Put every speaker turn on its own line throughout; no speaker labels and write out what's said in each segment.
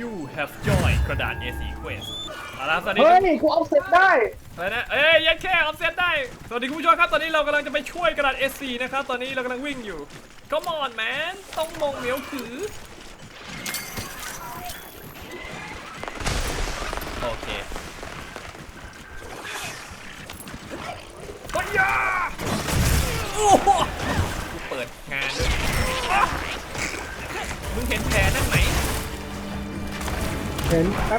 You have joined กระดาษ A4 Quest เอาละครับตอนนี้
เฮ้ยกูเอาเสร็จได้
อะไรนะเอ้ยยังแค่ออฟเซตได้ สวัสดีคุณผู้ชมครับ ตอนนี้เรากำลังจะไปช่วยกระดาษ A4 นะครับ ตอนนี้เรากำลังวิ่งอยู่ Come on man ต้องมงเหมียวถือโอ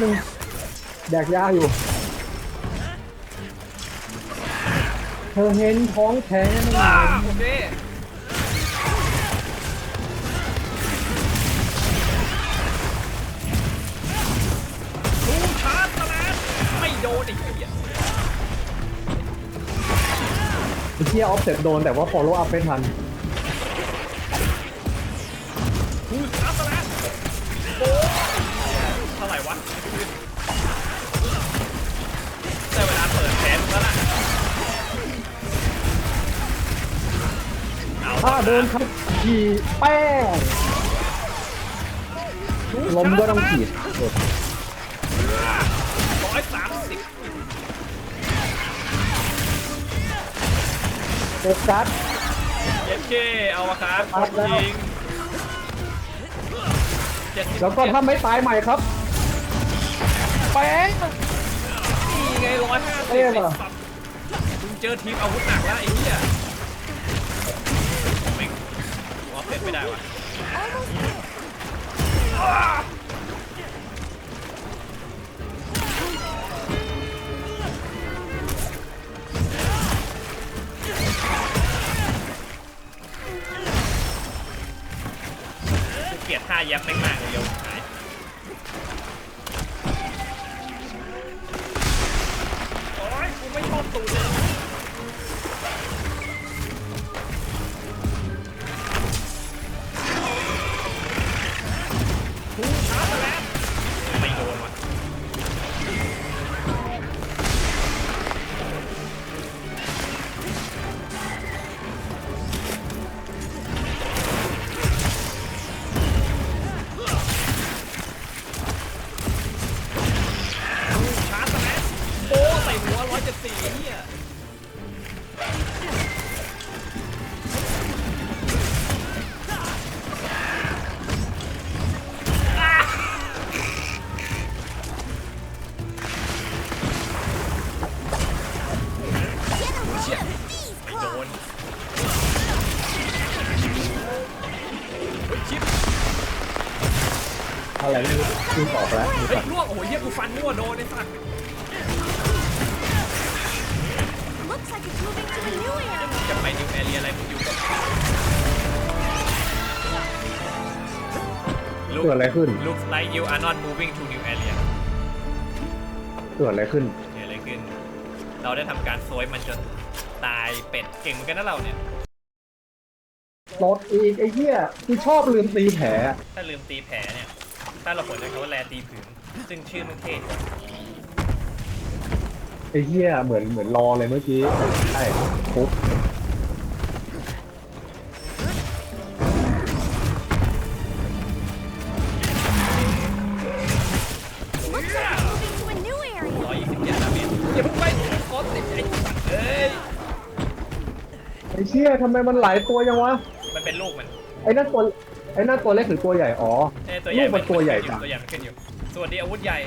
หนแป๊
บนึงแดกยาอยู่ เธอเห็นท้องแท้ไหม
โอเคดูชาร์จสแลนไม่โดนไอ้เหี้ย
ไอ้เที่ยออฟเสร็จโดนแต่ว่า follow up ไม่ทัน
ดูชาร์จสแลนโอ้ เท่าไหร่วะได้เวลาเปิดแผนแล้วล่ะเอา
ถ้าเดินครับขี่แป้งลมก็ต้องขีด
ร้อยสามสิบ
โฟกัส
เย็นเคเอาอะครับ
ครับ
ยิงเจ็ดสิบ
แล้วก็ถ้าไม่ตายใหม่ครับ แป้ง
นี่ไงร้อยห้าสิบ
เอ้ยว่ะ
มึงเจอทีมอาวุธหนักแล้วไอ้เหี้ยไม่หัวเผ็ดไม่ได้ว่ะเกลียดท่ายับแม่งมากเลยโย ตูดเลย เหี้ยกูฟันมั่วโดนไอ้สัตว์
Looks like it's moving to a new area.
จะไปนิวแอเรียอะไรมึงอยู่กัน
เกิดอะไรขึ้น
Looks like you are not moving to new area
เกิดอะไรขึ้น
เกิดอะไรขึ้น เราได้ทำการโซยมันจนตายเป็ดเก่งเหมือนกันนะเราเนี่ย
รถอีกไอ้เหี้ยกูชอบลืมตีแผล
ถ้าลืมตีแผลเนี่ย ถ้าเราผลจากคำว่าแลตีผืน ซึ่งชื่อมันเท่ดี
ไอ้เหี้ยเหมือนเหมือนรอเลยเมื่อกี้ใช่ปุ๊บ
Looks like it's moving to a new area.
ร้อยยี่สิบเจ็ดดาเมจอย่าเพิ่งไปขอติดไอ้สัตว์เอ้ย
ไอ้เชี่ยทำไมมันหลายตัวยังวะ
มันเป็นลูกมัน
ไอ้นั่นตัวไอ้นั่นตัวเล็กหรือตัวใหญ่อ๋อ
เอ้ยตัวใหญ่
ลูกมันตัวใหญ่
ขึ้นอยู่
จัง
ตัวใหญ่มันขึ้นอยู่ สวัสดีอาวุธใหญ่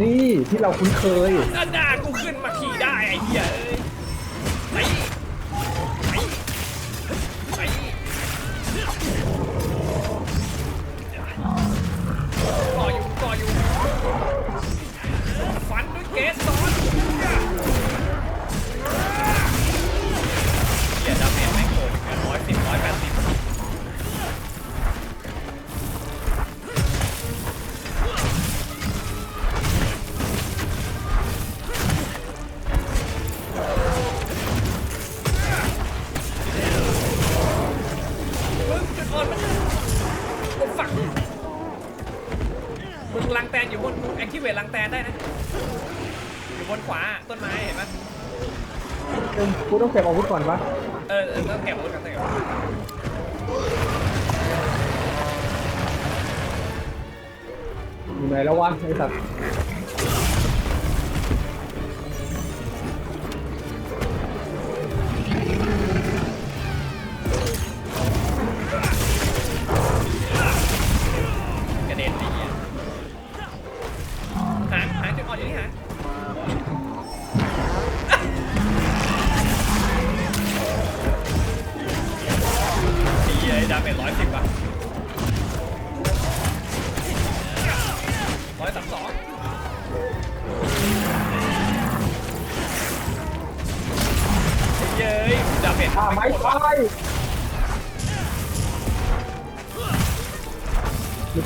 นี่ที่เราคุ้นเคย
ด้านหน้ากูขึ้นมาขี่ได้ไอ้เหี้ยเอ้ย มึงลังแตนอยู่บนกูแอคทีเวทลังแตนได้นะ อยู่บนขวาต้นไม้เห็นปะ
กูต้องเก็บอาวุธก่อนปะ
เออต้องเก็บอาวุธก่อนเต็อยู่
ไหนแล้ววะไอ้สัตว์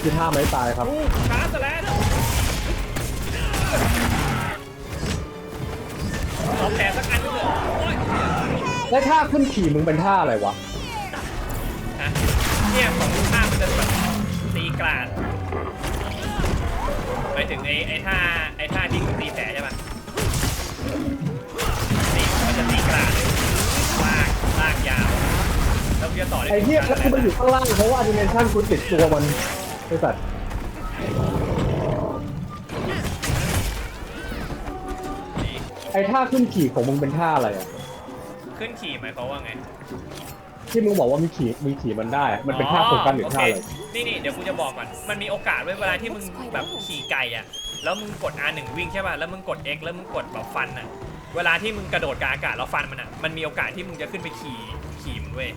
คือท่าไม้ตายครับ
อู้ช้าซะแล้วเอาแผลสักอันนึงเลยโอ้ย
แล้วท่าขึ้นขี่มึงเป็นท่าอะไรวะ
ฮะเนี่ยของลูกค้ามันจะแบบตีกลาดหมายถึงไอ้ไอ้ท่าไอ้ท่าที่มึงตีแผลใช่ปะตีมันจะตีกลาดเลยลากลากยาวแล้วมึงจะต่อได้
ไอ้เหี้ยแล้วกูมันอยู่ข้างล่างเพราะว่าแอนิเมชันกูติดตัวมัน ไอ้สัตว์
ดี
ไอ้ท่าขึ้นขี่ของมึงเป็นท่าอะไรอะ
ขึ้นขี่หมายความว่าไง
ที่มึงบอกว่ามีขี่มีขี่มันได้อะมันเป็นท่าโฟกัสหรือท่าอะไร
โเคนี่นี่เดี๋ยวกูจะบอกก่อน มันมีโอกาสเว้ยเวลาที่มึงแบบขี่ไก่อะแล้วมึงกด R1 วิ่งใช่ป่ะ แล้วมึงกด X แล้วมึงกดแบบฟันอะเวลาที่มึงกระโดดกลางอากาศแล้วฟันมันอะมันมีโอกาสที่มึงจะขึ้นไปขี่ขี่มันเว้ย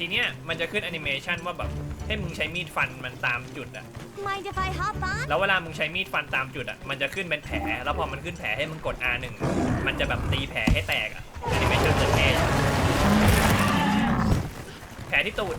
ทีเนี้ยมันจะขึ้นแอนิเมชันว่าแบบให้มึงใช้มีดฟันมันตามจุดอะ
Mind if I hop on?
แล้วเวลามึงใช้มีดฟันตามจุดอะมันจะขึ้นเป็นแผล แล้วพอมันขึ้นแผลให้มึงกด R1 มันจะแบบตีแผลให้แตกอะแอนิเมชันจะเท่อยู่แผลที่ตูด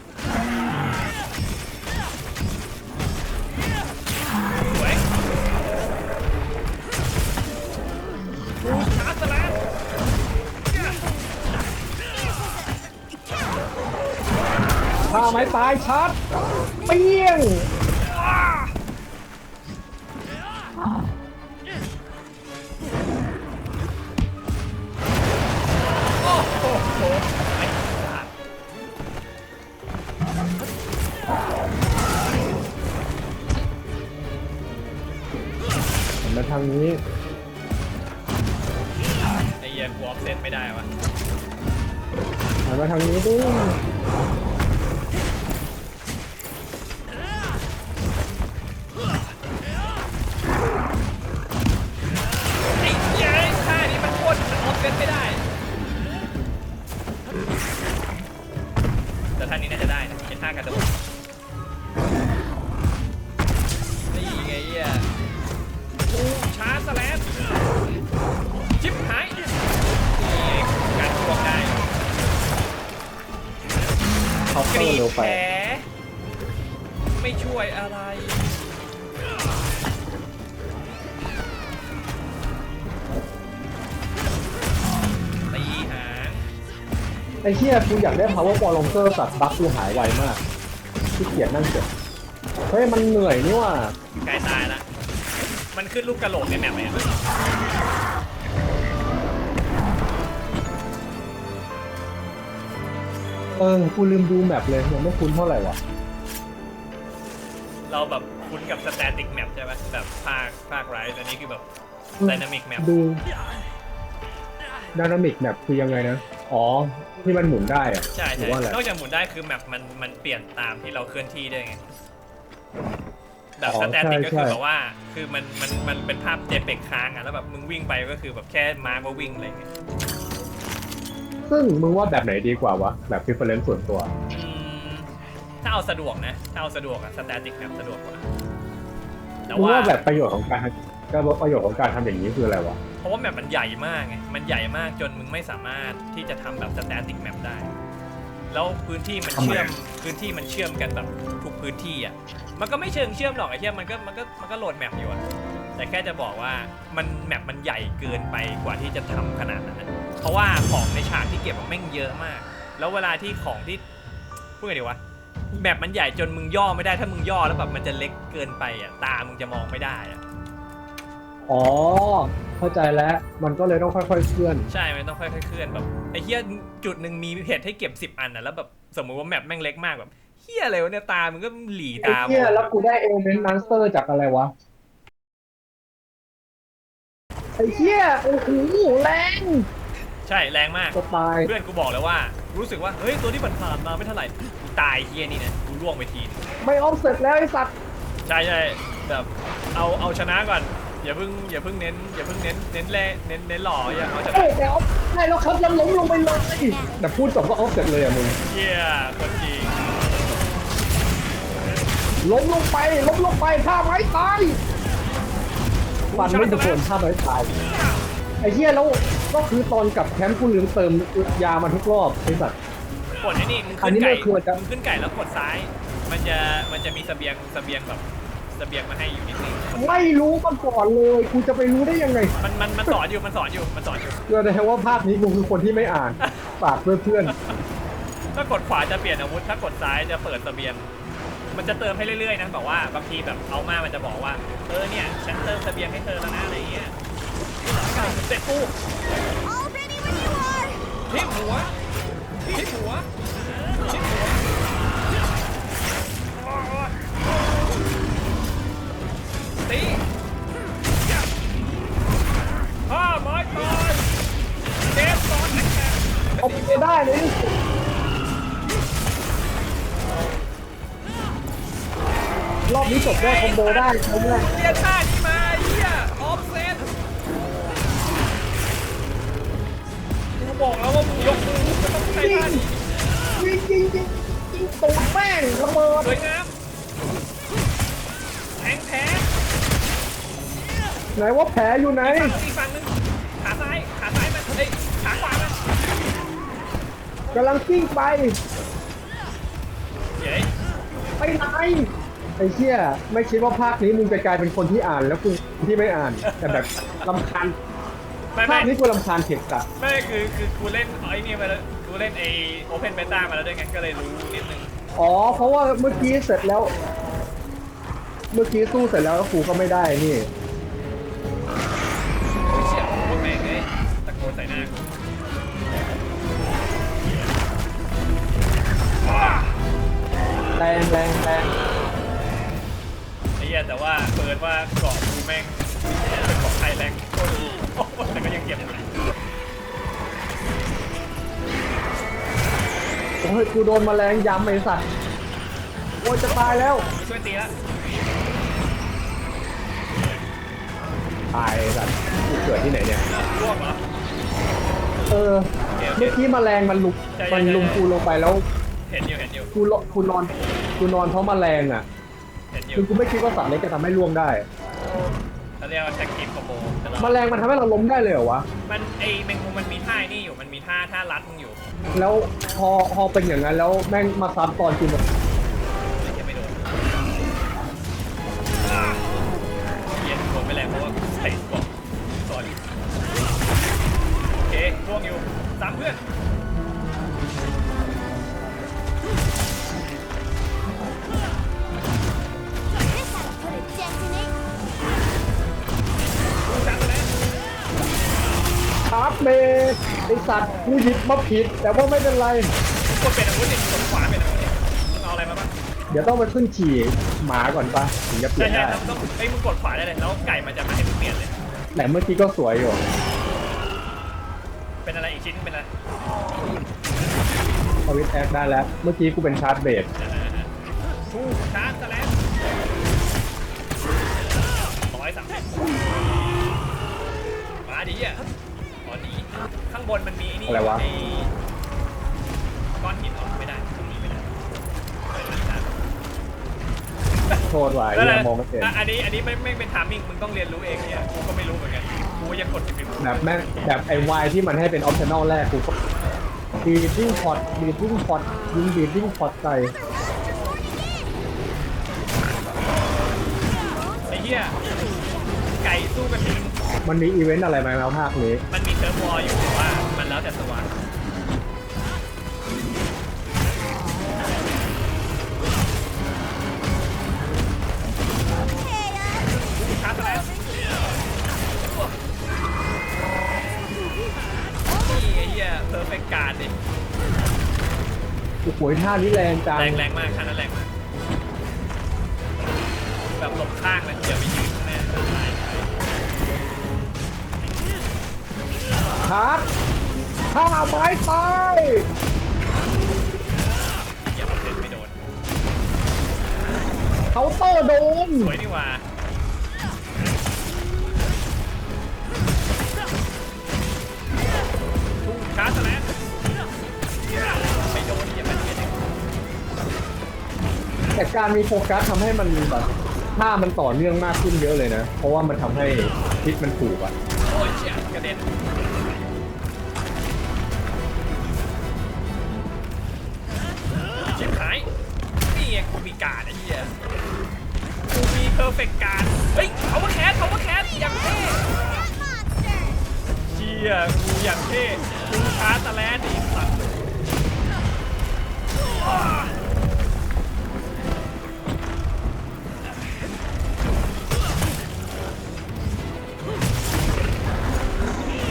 า
ไม้ตายชาร์จเปี้ยง
โอ้โหไม่พลาด
หันมาทางนี้
ไอ้เหี้ยกูออฟเซตไม่ได้วะ
หันมาทางนี้ด้
แผ
ไป
ลไม่ช่วยอะไร ตีหาง
ไอ้เหี้ยกูอยากได้ power ball longer สัตว์บัฟกูหายไวมากที่เกียจนั่งเก็บเฮ้ยมันเหนื่อยนี่ว่ะ
ใกล้ตายละ มันขึ้นลูกกระโหลกในแมปไหมอะ
เออกูลืมดูแมปเลยยังไม่คุ้นเท่าไหร่วะ
เราแบบคุ้นกับสแตติกแมปใช่ไหมแบบภาคภาคไรส์อันนี้คือแบบไดนามิกแมป
ดูด y นามิกแมปคือยังไงนะ อ๋อ ที่มันหมุนได้อะ
ใช่
หรื
ใช่
อว่าอะไร
นอกจากหมุนได้คือแมปมันมันเปลี่ยนตามที่เราเคลื่อนที่ได้วยไงแบบ
อ๋อ
สแตติก
ใช่
ก็คือ
ใช่
แบบว่า คือมันมันมันเป็นภาพเจเปกค้างอะแล้วแบบมึงวิ่งไปก็คือแบบแค่มาร์กว่าวิ่งอะไรเงี้ย
ซึ่งมึงว่าแบบไหนดีกว่าวะ แบบ preference ส่วนตัว
อืมถ้าเอาสะดวกนะถ้าเอาสะดวกอะสแตติกแมปสะดวกกว่าแต่
มึง
ว่า
ว่าแบบประโยชน์ของการก็ประโยชน์ของการทำอย่างนี้คืออะไรวะ
เพราะว่าแมปมันใหญ่มากไงมันใหญ่มากจนมึงไม่สามารถที่จะทำแบบสแตติกแมปได้ แล้วพื้นที่มัน
ทำไม
เชื่อม
อะ
พื้นที่มันเชื่อมกันแบบทุกพื้นที่อะมันก็ไม่เชิงเชื่อมหรอกไอ้เหี้ยมันก็มันก็มันก็โหลดแมปอยู่อะ แต่แค่จะบอกว่ามันแมปมันใหญ่เกินไปกว่าที่จะทำขนาดนั้นนะเพราะว่าของในฉากที่เก็บมันแม่งเยอะมาก แล้วเวลาที่ของที่พูดไงดีวะแมปมันใหญ่จนมึงย่อไม่ได้ถ้ามึงย่อแล้วแบบมันจะเล็กเกินไปอะตามึงจะมองไม่ได้อะ
อ๋อเข้าใจแล้วมันก็เลยต้องค่อยๆเคลื่อน
ใช่มันต้องค่อยๆเคลื่อนแบบไอ้เฮียจุดหนึ่งมีเพจให้เก็บ10อันนะแล้วแบบสมมุติว่าแมปแม่งเล็กมากแบบเฮียอะไรวะเนี่ยตามึงก็หลี
ไอ้
ตาม
เหี้ยแล้วกูได้ element master จากอะไรวะ อ้เหี้ยโอ้โหแรง
ใช่แรงมาก
จะตาย
เพื่อนกูบอกเลยว่า รู้สึกว่าเฮ้ยตัวที่ผ่านๆมาไม่เท่าไหร่ตายเฮียนี่นะกูล่วงไปทีนึง
ไม่ออฟเสร็จแล้วไอ้สัตว์
ใช่ใช่แบบเอาเอาชนะก่อนอย่าเพิ่งอย่าเพิ่งเน้นอย่าเพิ่งเน้นเน้นแร่เน้นเน้นหล่ออย่าเอาชนะ
เอ้ยแต่ออฟได้แล้วครับแล้วล้มลงไปเลยแต่พูดจบก็ออฟเสร็จเลยอะมึง
เฮียคนจริง
ล้มลงไปล้มลงไปท่าไม้ตาย ฟันไม่จะโดนท่าไม้ตายไอ้เหี้ยแล้วก็คือตอนกลับแคมป์กูลืมเติมยามาทุกรอบไอ้สัตว์
กดไอ้นี่มึง
อัน
ขึ้น
นี้
ไก่
ไม่ควรจะ
มึงขึ้นไก่แล้วกดซ้าย มันจะมันจะมีเสบียงเสบียงแบบเสบียงมาให้อยู่นิดนึง
ไม่รู้มาก่อนเลยกูจะไปรู้ได้ยังไง
มันมันมันสอนอยู่มันสอนอยู่มันสอนอยู่
เชื่อได้ว่าภาพนี้กูคือคนที่ไม่อ่านฝากเพื่อนเพื่อน
ถ้ากดขวาจะเปลี่ยนอาวุธ ถ้ากดซ้ายจะเปิดเสบียง มันจะเติมให้เรื่อยๆนะบอกว่าบางทีแบบเอามามันจะบอกว่าเออเนี่ยฉันเติมเสบียงให้เธอแล้วนะอะไรเงี้ยเสร็จปุ๊บทิ่มหัวทิ่มหัว ได้
คอมโบได้ใช่ไหม
เรียนท่านี้มาไอ้เหี้ยออฟเซตกูบอกแล้วว่ามึงยกมือมึงก็ต้องใช้ท่านี้
ยิงยิงยิงยิงตูดแม่งระเบิด
สวยงามแทงแท้
ไหนว่าแผลอยู่ไหน
อีกฝั่งนึงขาซ้ายขาซ้ายมันเอ้ยขาขวามัน
กำลังกิ้งไป
เยว
ไปไหน อ้เชี่ยไม่คิดว่าภาคนี้มึงจะกลายเป็นคนที่อ่านแล้วกูที่ไม่อ่าน แต่แบบลำคาญ
ไม่
ภา
ไม่
คนี้กูลำคาญเท็กซ์อะ
ไม่คือคือกูเล่นไอ้นี่มาแล้วกูเล่นไอ้โอเพนเบต้ามาแล้วด้วยไงก็เลยรู้นิดนึง
อ๋อ เพราะว่าเมื่อกี้เสร็จแล้ว เมื่อกี้สู้เสร็จแล้วแล้วกูก็ไม่ได้นี่
เชี่ยโคตรแม่งเลยตะโกนใส่หน้ากูว้า
แรงแรงแรง
ไอ้เหี้ยแต่ว่าเปิดว่าเกาะกูแม่งเป็นเกาะไทยแรงโคตรดีโอ้โหแต่ก็ยังเก็บอยู่นะ
โอ้ยกูโดนแมลงยำไอ้สัตว์โอ้ยจะตายแล้ว
กูช่วยตีแล้ว
ตายไอ้สัตว์กูเกิดที่ไหนเนี่ย
ร่วงเหรอ
เออ
โอเคโอเค
เมื่อกี้แมลงมันลุก
ใช่ใช่
มันลุม
ใช่
กูลงไปแล้ว
เห็นอยู่เห็นอยู่
กูลกูนอนกูนอนเพราะแมลงอะ
เห็นอยู่
คือกูไม่คิดว่าสัตว์เล็กจะทำให้ล่วงได้
เขาเรียกว่าแท็กทีมคอมโบแต่
แม
เรา
ลงมันทำให้เราล้มได้เลยเหรอวะ
มันไอแมงมุมมันมีท่าไอ้นี่อยู่ มันมีท่าท่ารัดมึงอยู่
แล้วพอพอเป็นอย่างนั้นแล้วแม่งมาซ้ำตอนกูแบบ
อสั
ตว์กูหยิบมาผิด แต่ว่าไม่เป็นไร
กดเป็นอาวุธดิกดขวาเป็นอาวุธดิมึงเอาอะไรมาบ้าง
เดี๋ยวต้องไปขึ้นขี่หมาก่อนปะถึงจะเปลี่
ใช่
ยน
ใช่
ได้
ต้องต้องไอ้ยมึงกดขวาได้เลยแล้วไก่มันจะมาให้มึงเปลี่ยนเลย
แต่เมื่อกี้ก็สวยอยู่
เป็นอะไรอีกชิ้นเป็นอะไร
สวิตแอคได้แล้ว เมื่อกี้กูเป็นชาร์จเบส
ทูชาร์จสแลมร้อยสามสิบมาดิอะตอนนี้ ข้างบนมันมีนี่
อะไรวะ
ไอ้ก้อนหินออกไม่ได้ตรงนี้ไม่ได้เออชาร์จ
โทษว่ะ
แล้ว
ยังมองไม่เห็น
อะอันนี้อันนี้ไม่ไม่เป็นทามมิ่งมึงต้องเรียนรู้เองเนี่ยกูก็ไม่รู้เหมือนกันกูยังกดสิบ
แบบแม่งแบบไอวายที่มันให้เป็นออปชั่นอลแรกกูก็บีดิ้งพอตบีดิ้งพอตยิงบีดิ้งพอตใส่
ไอ้เหี้ยไก่สู้กันทีนึง
มันมีอีเวนต์อะไรไหมมาภาคนี้
มันมี เซิร์ฟวอลอยู่แต่ว่ามันแล้วแต่สวรรค์ชาร์จแล้วนี่ไอ้เหี้ยเพอร์เฟกต์การ์ดดิ
โอ้โหท่านี้แรงจัง
แรงแรงมากคันนั้นแรงมากแบบหลบข้างเลยอย่าไปยืน
ชาร์จท่าไม้ตาย
อย่ามาเล่นไม่โดน
เคาน์เตอร์โดน
สวยนี่หว่าทุ่งชาร์จแล้วไม่โดนอย่ามาเล่น
แต่การมีโฟกัสทำให้มันแบบท่ามันต่อเนื่องมากขึ้นเยอะเลยนะ เพราะว่ามันทำให้พิษมันถูกอะ
โอ้ยเชี่ยกระเด็น ฟกต์การเฮ้ยเอามาแคสเอามาแคสอย่างเท่เชี่ยกูอย่างเท่กูชาตะแลดิสัตว์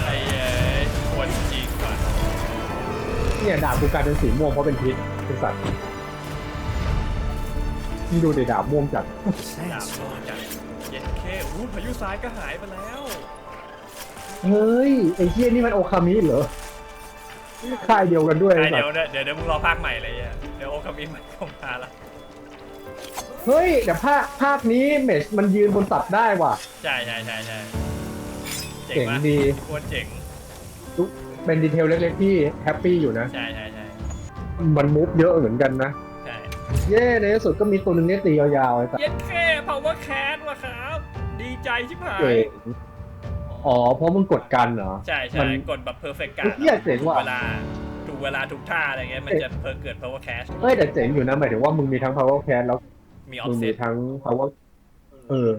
ไอ้เอ้ยควรจริงว่ะ
เนี่ยดาบกูกลายเป็นสีม่วงเพราะเป็นพิษเป็นสัตว์ นี่ดูดิดาบม่วงจัด
ดาบโดนจัดเย็นเคอู้พายุซ้ายก็หายไปแล้ว
เฮ้ยไอ้เฮียนี่มันโอคามิเหรอค่ายเดียวกันด้วย
ใช่
ไอ้สั
เดี๋
ต
ยว
ว์
เดี๋ยวเดี๋ยวมึงรอภาคใหม่เลยอะเดี๋ยวโอคามิมันเข้ามาละ
เฮ้ยแต่ภาคภาคนี้เมชมันยืนบนสัตว์ได้ว่ะ
ใช่ใช่ใช่ใช่เจ๋ง
เจ๋ง
ปะ
ดี
โคตรเจ๋ง
ทุกเป็นดีเทลเล็กๆที่แฮปปี้อยู่นะ
ใช่ใช่ใช่
มันมูฟเยอะเหมือนกันนะ
ใช่
เย้ในที่สุดก็มีตัวหนึ่งเนี่ยตียาวๆไอ้สัตว์
เย็นเค power cat ว่ะครับ ดีใจชิบหาย
เจ๋งอ๋อเพราะมึงกดกันเหรอ
ใช่
มั
ใช่
น
กดแบบ perfect
ไอ้
card
เหี้ยเจ๋งว่ะ
เวลาถูกเวลาถูกท่าอะไรเงี้ยมันจะเพอเกิด power cat
เฮ้ยแต่เจ๋งอยู่นะหมายถึงว่ามึงมีทั้ง power cat แล้ว
มี
มึงมี
offset
ทั้ง power เออ